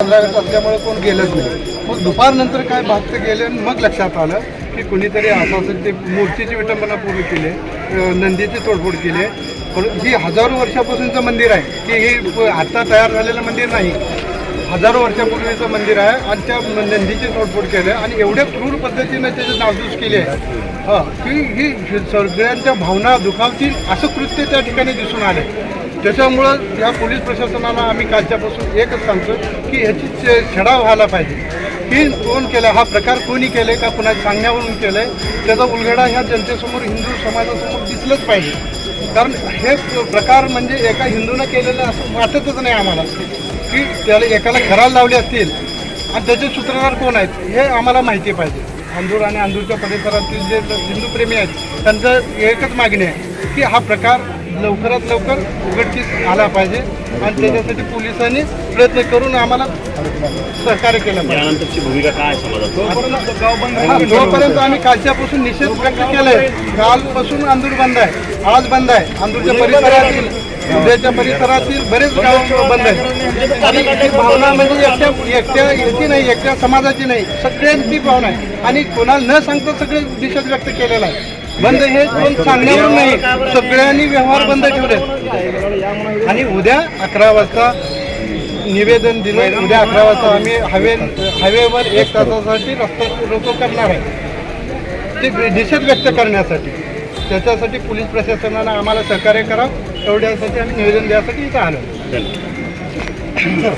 पंधरा ऑगस्ट असल्यामुळे कोण गेलंच नाही. मग दुपारनंतर काय भागत गेले आणि मग लक्षात आलं की कुणीतरी असं असं ते मूर्तीची विटंबना पूर्ण केली नंदीची तोडफोड केली. पण ही हजारो वर्षापासूनचं मंदिर आहे. की हे प- आता तयार झालेलं मंदिर नाही. हजारो वर्षापूर्वीचं मंदिर आहे आणि त्या म- नंदीची तोडफोड केली आहे आणि एवढ्या क्रूर पद्धतीने त्याची नासधूस केली आहे. हां की ही सगळ्यांच्या भावना दुखावतील असं कृत्य त्या ठिकाणी दिसून आले त्याच्यामुळं या पोलीस प्रशासनाला आम्ही कालच्यापासून एकच सांगतो की ह्याची छडा व्हायला पाहिजे. की कोण केलं हा प्रकार कोणी केले का पुन्हा सांगण्यावरून केलंय त्याचा उलगडा ह्या जनतेसमोर हिंदू समाजासमोर दिसलंच पाहिजे. कारण हे प्रकार म्हणजे एका हिंदूनं केलेलं असं वाटतच नाही आम्हाला. की त्याला एकाला घराला लावले असतील. आणि त्याचे सूत्रधार कोण आहेत हे आम्हाला माहिती पाहिजे. अंदूर आणि अंदूरच्या परिसरातील जे हिंदू प्रेमी आहेत त्यांचं एकच मागणी आहे की हा प्रकार लवकरात लवकर उघडकीस आला पाहिजे. आणि त्याच्यासाठी पोलिसांनी प्रयत्न करून आम्हाला सहकार्य केलं पाहिजे. यानंतरची भूमिका काय आहे समाजात? जोपर्यंत आम्ही कालच्यापासून निषेध व्यक्त केलाय कालपासून अंदूर बंद आहे. आज बंद आहे. अंदूरच्या परिसरातील उद्याच्या परिसरातील बरेच गाव बंद आहेत. आणि ही भावना म्हणजे एकट्या एकट्या याची नाही एकट्या समाजाची नाही. सगळ्यांची भावना आहे. आणि कोणाला न सांगता सगळे निषेध व्यक्त केलेला आहे. बंद हे पण सांगण्यावरून नाही. सगळ्यांनी व्यवहार बंद ठेवले. आणि उद्या अकरा वाजता निवेदन दिलं. उद्या अकरा वाजता आम्ही हवे हायवेवर एक तासासाठी रस्ता रोको करणार आहे. ते निषेध व्यक्त करण्यासाठी. त्याच्यासाठी पोलीस प्रशासनानं आम्हाला सहकार्य करावं. एवढ्यासाठी आम्ही निवेदन द्यासाठी इथं आलो.